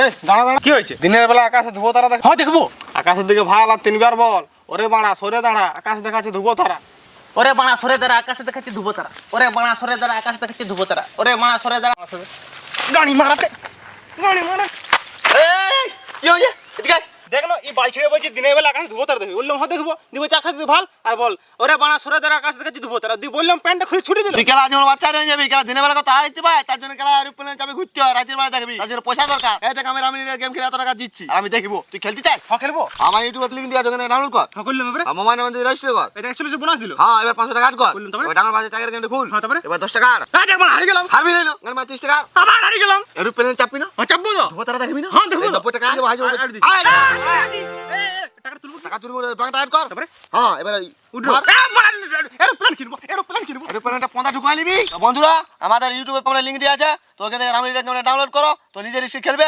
এই দাঁড়া দাঁড়া। কি হয়েছে? দিনের বেলা আকাশে ধুবো তারা দেখ। হ্যাঁ দেখব। আকাশের দিকে ভালো আর তিনবার বল। ওরে বাড়া সরে দাঁড়া আকাশ দেখাচ্ছে ধুবো তারা। ওরে বানা সরে দ্বারা আকাশে দেখাচ্ছে ধুবো তারা। ওরে বানা সরে দ্বারা আকাশে দেখাচ্ছে ধুবো তারা। ওরে বানা সরে দ্বারা গাড়ি মারাতে। গাড়ি মারা এই কি হয়েছে এদিকে আয়। দেখ না এই বাল ছেড়ে বলছি দিনের বেলা আকাশে ধুবো তারা দেখবি। বললাম হ্যাঁ দেখব। দিব চাকা দিতে ভালো? আর বল ওরে বানা সরে দ্বারা আকাশে দেখাচ্ছে ধুবো তারা। তুই বললাম প্যান্টটা খুলে ছুটি দিল তুই খেলা আজ বাচ্চা রয়ে যাবি খেলা দিনের বেলা কথা আসতে পাই তার জন্য খেলা এরোপ্লেনে যাবে ঘুরতে হয় রাতের বেলা দেখবি। তার জন্য পয়সা দরকার। এই দেখ আমি আমি গেম খেলে এত টাকা দিচ্ছি আর আমি দেখব। তুই খেলতে চাই হ্যাঁ খেলব। আমার ইউটিউবে লিঙ্ক দিয়ে ওখানে ডাউনলোড কর। হ্যাঁ করলাম এবারে? আমার রেজিস্টার কর। এটা একচল্লিশ বোনাস দিল। হ্যাঁ এবার পাঁচশো টাকা add কর। বললাম তারপরে? টাকার পাঁচশো টাকার গেমটা খুল। হ্যাঁ, তারপরে? এবার দশ টাকা আর। দেখ মানে হারিয়ে গেলাম। গান মার ত্রিশ টাকা আবার হারিয়ে গেলাম। এরোপ্লেনে চাপবি না? হ্যাঁ চাপবো ধুবো তারা দেখবি না? হ্যাঁ, দেখব এই তো। নব্বই টাকা। টাকা তুলবো টাকা তুলবো ব্যাংকটা কর। তারপরে? হ্যাঁ এবারে মার। এরোপ্লেন কিনবো এরোপ্লেন কিনবো। এরোপ্লেনটা পঁদা ঢুকাই নিবি। বন্ধুরা আমাদের ইউটিউবে তোমরা লিঙ্ক দিয়ে আছে। তোকে ওখানে রামলীলা রামি ডাউনলোড করো। তো নিজের রিসি খেলবে।